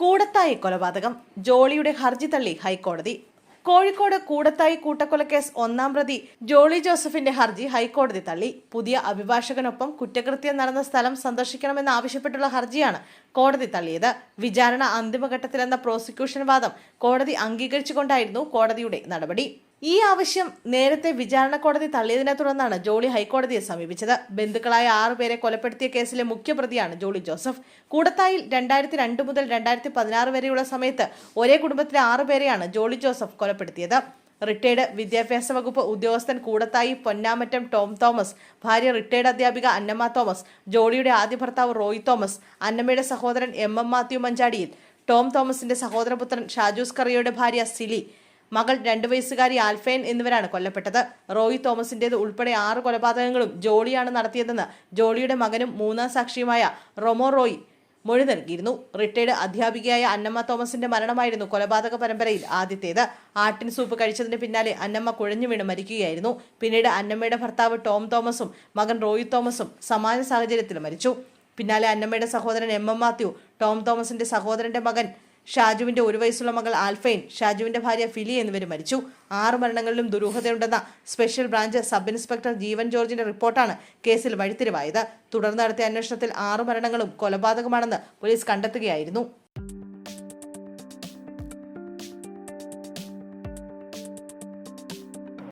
കൂടത്തായി കൊലപാതകം. ജോളിയുടെ ഹർജി തള്ളി ഹൈക്കോടതി. കോഴിക്കോട് കൂടത്തായി കൂട്ടക്കൊലക്കേസ് ഒന്നാം പ്രതി ജോളി ജോസഫിന്റെ ഹർജി ഹൈക്കോടതി തള്ളി. പുതിയ അഭിഭാഷകനൊപ്പം കുറ്റകൃത്യം നടന്ന സ്ഥലം സന്ദർശിക്കണമെന്ന് ആവശ്യപ്പെട്ടുള്ള ഹർജിയാണ് കോടതി തള്ളിയത്. വിചാരണ അന്തിമഘട്ടത്തിലെന്ന പ്രോസിക്യൂഷൻ വാദം കോടതി അംഗീകരിച്ചുകൊണ്ടായിരുന്നു കോടതിയുടെ നടപടി. ഈ ആവശ്യം നേരത്തെ വിചാരണ കോടതി തള്ളിയതിനെ തുടർന്നാണ് ജോളി ഹൈക്കോടതിയെ സമീപിച്ചത്. ബന്ധുക്കളായ ആറുപേരെ കൊലപ്പെടുത്തിയ കേസിലെ മുഖ്യപ്രതിയാണ് ജോളി ജോസഫ്. കൂടത്തായിൽ രണ്ടായിരത്തി രണ്ട് മുതൽ രണ്ടായിരത്തി പതിനാറ് വരെയുള്ള സമയത്ത് ഒരേ കുടുംബത്തിലെ ആറുപേരെയാണ് ജോളി ജോസഫ് കൊലപ്പെടുത്തിയത്. റിട്ടയർഡ് വിദ്യാഭ്യാസ വകുപ്പ് ഉദ്യോഗസ്ഥൻ കൂടത്തായി പൊന്നാമറ്റം ടോം തോമസ് ഭാര്യ റിട്ടയർഡ് അധ്യാപിക അന്നമ്മ തോമസ് ജോളിയുടെ ആദ്യ ഭർത്താവ് റോയ് തോമസ് അന്നമ്മയുടെ സഹോദരൻ എം എം മാത്യു മഞ്ചാടിയിൽ ടോം തോമസിന്റെ സഹോദരപുത്രൻ ഷാജൂസ് കറിയയുടെ ഭാര്യ സിലി മകൾ രണ്ടു വയസ്സുകാരി ആൽഫൈൻ എന്നിവരാണ് കൊല്ലപ്പെട്ടത്. റോയ് തോമസിന്റേത് ഉൾപ്പെടെ ആറ് കൊലപാതകങ്ങളും ജോളിയാണ് നടത്തിയതെന്ന് ജോളിയുടെ മകനും മൂന്നാം സാക്ഷിയുമായ റൊമോ റോയ് മൊഴി നൽകിയിരുന്നു. റിട്ടയർഡ് അധ്യാപികയായ അന്നമ്മ തോമസിന്റെ മരണമായിരുന്നു കൊലപാതക പരമ്പരയിൽ ആദ്യത്തേത്. ആട്ടിൻ സൂപ്പ് കഴിച്ചതിന് പിന്നാലെ അന്നമ്മ കുഴഞ്ഞു വീണ് മരിക്കുകയായിരുന്നു. പിന്നീട് അന്നമ്മയുടെ ഭർത്താവ് ടോം തോമസും മകൻ റോയ് തോമസും സമാന സാഹചര്യത്തിൽ മരിച്ചു. പിന്നാലെ അന്നമ്മയുടെ സഹോദരൻ എം എം മാത്യു ടോം തോമസിന്റെ സഹോദരന്റെ മകൻ ഷാജുവിന്റെ ഒരു വയസ്സുള്ള മകൾ ആൽഫൈൻ ഷാജുവിന്റെ ഭാര്യ ഫിലി എന്നിവർ മരിച്ചു. ആറ് മരണങ്ങളിലും ദുരൂഹതയുണ്ടെന്ന special branch sub inspector Jeevan ജോർജിന്റെ റിപ്പോർട്ടാണ് കേസിൽ വഴിത്തിരിവായത്. തുടർന്ന് നടത്തിയ അന്വേഷണത്തിൽ ആറ് മരണങ്ങളും കൊലപാതകമാണെന്ന് പോലീസ് കണ്ടെത്തുകയായിരുന്നു.